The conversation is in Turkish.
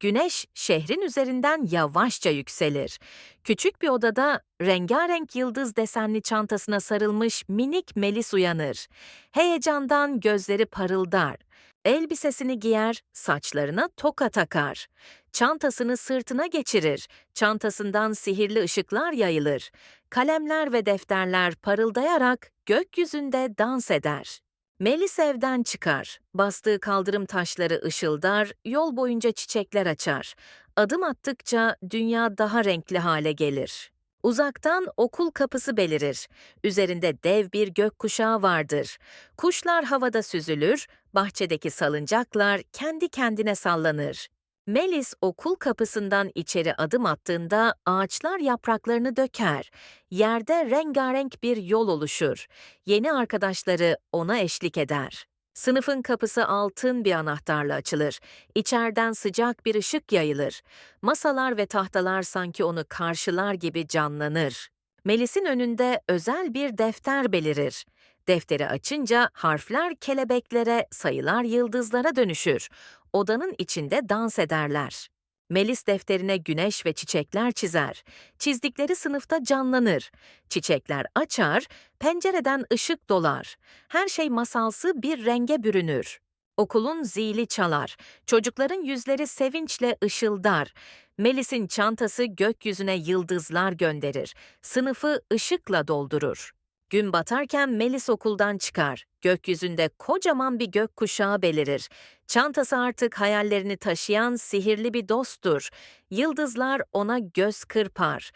Güneş şehrin üzerinden yavaşça yükselir. Küçük bir odada rengarenk yıldız desenli çantasına sarılmış minik Melis uyanır. Heyecandan gözleri parıldar. Elbisesini giyer, saçlarına toka takar. Çantasını sırtına geçirir. Çantasından sihirli ışıklar yayılır. Kalemler ve defterler parıldayarak gökyüzünde dans eder. Melis evden çıkar. Bastığı kaldırım taşları ışıldar, yol boyunca çiçekler açar. Adım attıkça dünya daha renkli hale gelir. Uzaktan okul kapısı belirir. Üzerinde dev bir gökkuşağı vardır. Kuşlar havada süzülür, bahçedeki salıncaklar kendi kendine sallanır. Melis okul kapısından içeri adım attığında ağaçlar yapraklarını döker. Yerde rengarenk bir yol oluşur. Yeni arkadaşları ona eşlik eder. Sınıfın kapısı altın bir anahtarla açılır. İçeriden sıcak bir ışık yayılır. Masalar ve tahtalar sanki onu karşılar gibi canlanır. Melis'in önünde özel bir defter belirir. Defteri açınca harfler kelebeklere, sayılar yıldızlara dönüşür. Odanın içinde dans ederler. Melis defterine güneş ve çiçekler çizer. Çizdikleri sınıfta canlanır. Çiçekler açar, pencereden ışık dolar. Her şey masalsı bir renge bürünür. Okulun zili çalar. Çocukların yüzleri sevinçle ışıldar. Melis'in çantası gökyüzüne yıldızlar gönderir. Sınıfı ışıkla doldurur. Gün batarken Melis okuldan çıkar. Gökyüzünde kocaman bir gökkuşağı belirir. Çantası artık hayallerini taşıyan sihirli bir dosttur. Yıldızlar ona göz kırpar.